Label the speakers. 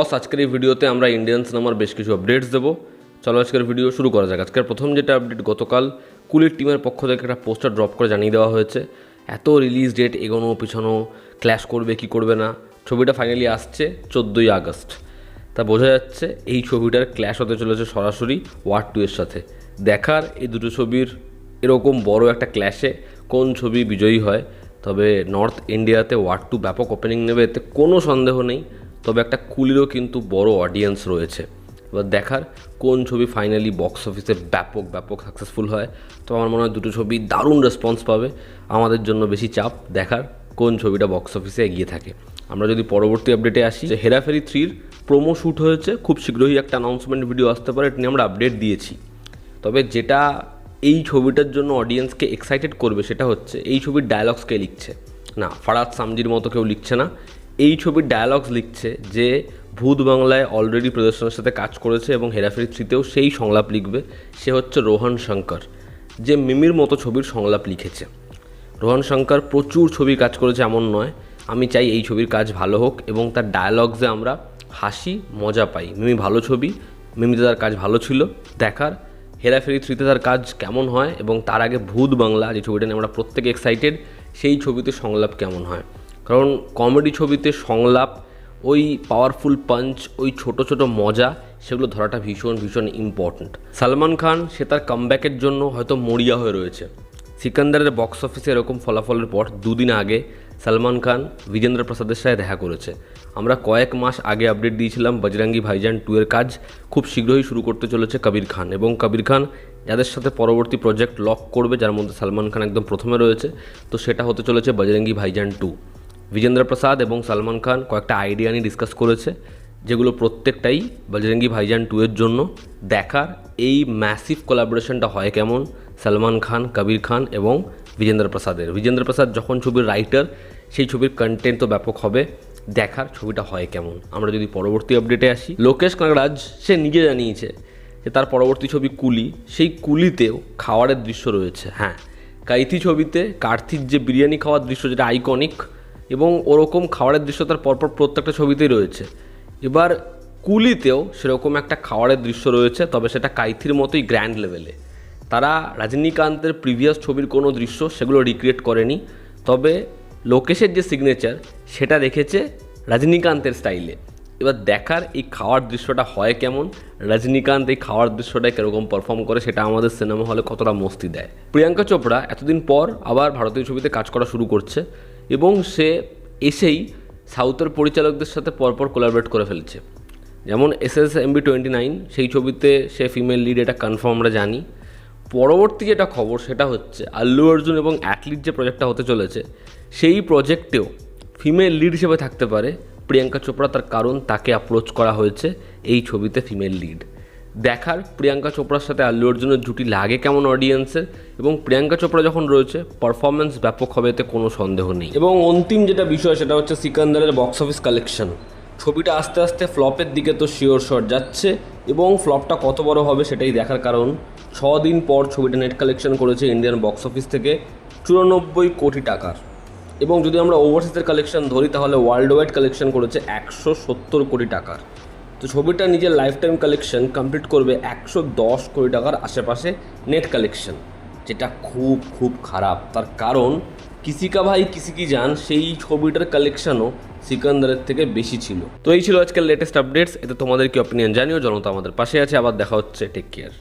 Speaker 1: বস আজকের এই ভিডিওতে আমরা ইন্ডিয়ান সিনেমার বেশ কিছু আপডেটস দেবো। চলো আজকের ভিডিও শুরু করা যাক। আজকের প্রথম যেটা আপডেট গতকাল কুলির টিমের পক্ষ থেকে একটা পোস্টার ড্রপ করে জানিয়ে দেওয়া হয়েছে। এত রিলিজ ডেট এগোনো, পিছনো ক্ল্যাশ করবে, কি করবে না, ছবিটা ফাইনালি আসছে চোদ্দোই আগস্ট। তা বোঝা যাচ্ছে এই ছবিটার ক্ল্যাশ হতে চলেছে সরাসরি ওয়ার টু এর সাথে। দেখার এই দুটো ছবির এরকম বড় একটা ক্ল্যাশে কোন ছবি বিজয়ী হয়, তবে নর্থ ইন্ডিয়াতে ওয়ার টু ব্যাপক ওপেনিং নেবে, এতে কোনো সন্দেহ নেই। তবে একটা কুলিরও কিন্তু বড় অডিয়েন্স রয়েছে। এবার দেখার কোন ছবি ফাইনালি বক্স অফিসে ব্যাপক ব্যাপক সাকসেসফুল হয়। তো আমার মনে হয় দুটো ছবি দারুণ রেসপন্স পাবে। আমাদের জন্য বেশি চাপ। দেখার কোন ছবিটা বক্স অফিসে এগিয়ে থাকে। আমরা যদি পরবর্তী আপডেটে আসি, যে হেরাফেরি থ্রির প্রোমো শ্যুট হয়েছে, খুব শীঘ্রই একটা অ্যানাউন্সমেন্ট ভিডিও আসতে পারে, এটা নিয়ে আমরা আপডেট দিয়েছি। তবে যেটা এই ছবিটার জন্য অডিয়েন্সকে এক্সাইটেড করবে, সেটা হচ্ছে এই ছবির ডায়ালগস কে লিখছে। না ফারাদ সামজির মতো কেউ লিখছে না। এই ছবির ডায়ালগস লিখছে যে ভূত বাংলায় অলরেডি প্রদর্শনের সাথে কাজ করেছে এবং হেরাফেরি থ্রিতেও সেই সংলাপ লিখবে। সে হচ্ছে রোহন শঙ্কর, যে মিমির মতো ছবির সংলাপ লিখেছে। রোহন শঙ্কর, প্রচুর ছবি কাজ করেছে এমন নয়, আমি চাই এই ছবির কাজ ভালো হোক এবং তার ডায়ালগসে আমরা হাসি, মজা পাই। মিমি ভালো ছবি মিমিতে তার কাজ ভালো ছিল, দেখার। হেরাফেরি থ্রিতে তার কাজ কেমন হয় এবং তার আগে ভূত বাংলা, যে ছবিটা নিয়ে আমরা প্রত্যেকে এক্সাইটেড সেই ছবিতে সংলাপ কেমন হয়। কারণ কমেডি ছবিতে সংলাপ, ওই পাওয়ারফুল পাঞ্চ ওই ছোট ছোট মজা, সেগুলো ধরাটা ভীষণ ভীষণ ইম্পর্ট্যান্ট সালমান খান, সে তার কামব্যাকের জন্য হয়তো মরিয়া হয়ে রয়েছে। সিকান্দারের বক্স অফিসে এরকম ফলাফলের পর দুদিন আগে সালমান খান বিজেন্দ্র প্রসাদের সাথে দেখা করেছে। আমরা কয়েক মাস আগে আপডেট দিয়েছিলাম বজরঙ্গি ভাইজান টু এর কাজ। খুব শীঘ্রই শুরু করতে চলেছে কবির খান এবং কবির খান যাদের সাথে পরবর্তী প্রজেক্ট লক করবে, যার মধ্যে সালমান খান একদম প্রথমে রয়েছে, তো সেটা হতে চলেছে বজরঙ্গি ভাইজান টু বিজেন্দ্র প্রসাদ এবং সালমান খান কয়েকটা আইডিয়া নিয়ে ডিসকাস করেছে, যেগুলো প্রত্যেকটাই বজরঙ্গি ভাইজান টু এর জন্য। দেখার এই ম্যাসিভ কোলাবোরেশনটা হয় কেমন? সালমান খান, কবির খান এবং বিজেন্দ্র প্রসাদের। বিজেন্দ্র প্রসাদ যখন ছবির রাইটার সেই ছবির কন্টেন্ট তো ব্যাপক হবে। দেখার ছবিটা হয় কেমন? আমরা যদি পরবর্তী আপডেটে আসি। লোকেশ কাঁকড়াজ, সে নিজে জানিয়েছে যে তার পরবর্তী ছবি কুলি, সেই কুলিতেও খাওয়ারের দৃশ্য রয়েছে। হ্যাঁ কাইথি ছবিতে কার্তিক যে বিরিয়ানি খাওয়ার দৃশ্য, যেটা আইকনিক এবং ওরকম খাওয়ারের দৃশ্য তার পরপর প্রত্যেকটা ছবিতেই রয়েছে। এবার কুলিতেও সেরকম একটা খাওয়ারের দৃশ্য রয়েছে, তবে সেটা কাইথির মতোই গ্র্যান্ড লেভেলে তারা রজনীকান্তের প্রিভিয়াস ছবির কোনো দৃশ্য সেগুলো রিক্রিয়েট করেনি, তবে লোকেশের যে সিগনেচার সেটা রেখেছে রজনীকান্তের স্টাইলে এবার দেখার এই খাওয়ার দৃশ্যটা হয় কেমন? রজনীকান্ত এই খাওয়ার দৃশ্যটা কীরকম পারফর্ম করে, সেটা আমাদের সিনেমা হলে কতটা মস্তি দেয়? প্রিয়াঙ্কা চোপড়া এতদিন পর আবার ভারতীয় ছবিতে কাজ করা শুরু করছে। এবং সে এসেই সাউথের পরিচালকদের সাথে পরপর কোলাবরেট করে ফেলছে। যেমন S S MB twenty nine সেই ছবিতে সে ফিমেল লিড এটা কনফার্ম আমরা জানি। পরবর্তী যেটা খবর, সেটা হচ্ছে আল্লু অর্জুন এবং অ্যাথলিট যে প্রজেক্টটা হতে চলেছে, সেই প্রজেক্টেও ফিমেল লিড হিসেবে থাকতে পারে। প্রিয়াঙ্কা চোপড়া তার কারণ তাকে অ্যাপ্রোচ করা হয়েছে এই ছবিতে ফিমেল লিড দেখার প্রিয়াঙ্কা চোপড়ার সাথে আল্লু অর্জুনের জুটি লাগে কেমন অডিয়েন্সের এবং প্রিয়াঙ্কা চোপড়া যখন রয়েছে পারফরমেন্স ব্যাপক হবে এতে কোনো সন্দেহ নেই। এবং অন্তিম যেটা বিষয়, সেটা হচ্ছে সিকান্দারের বক্স অফিস কালেকশন ছবিটা আস্তে আস্তে ফ্লপের দিকে তো শিওর শট যাচ্ছে, এবং ফ্লপটা কত বড় হবে সেটাই দেখার কারণ। ছ দিন পর ছবিটা নেট কালেকশন করেছে ইন্ডিয়ান বক্স অফিস থেকে চুরানব্বই কোটি টাকার। এবং যদি আমরা ওভারসিজের কালেকশন ধরি, তাহলে ওয়ার্ল্ড ওয়াইড কালেকশন করেছে একশো সত্তর কোটি টাকার। তো ছবিটা নিজের লাইফ টাইম কালেকশন কমপ্লিট করবে একশো দশ কোটি টাকার আশেপাশে নেট কালেকশন যেটা খুব খুব খারাপ। তার কারণ, কিসিকা ভাই কিসি কি যান, সেই ছবিটার কালেকশনও সিকান্দারের থেকে বেশি ছিল। তো এই ছিল আজকের লেটেস্ট আপডেটস এতে তোমাদের কি অপিনিয়ন জানিও, জনতা আমাদের পাশে আছে, আবার দেখা হচ্ছে টেক কেয়ার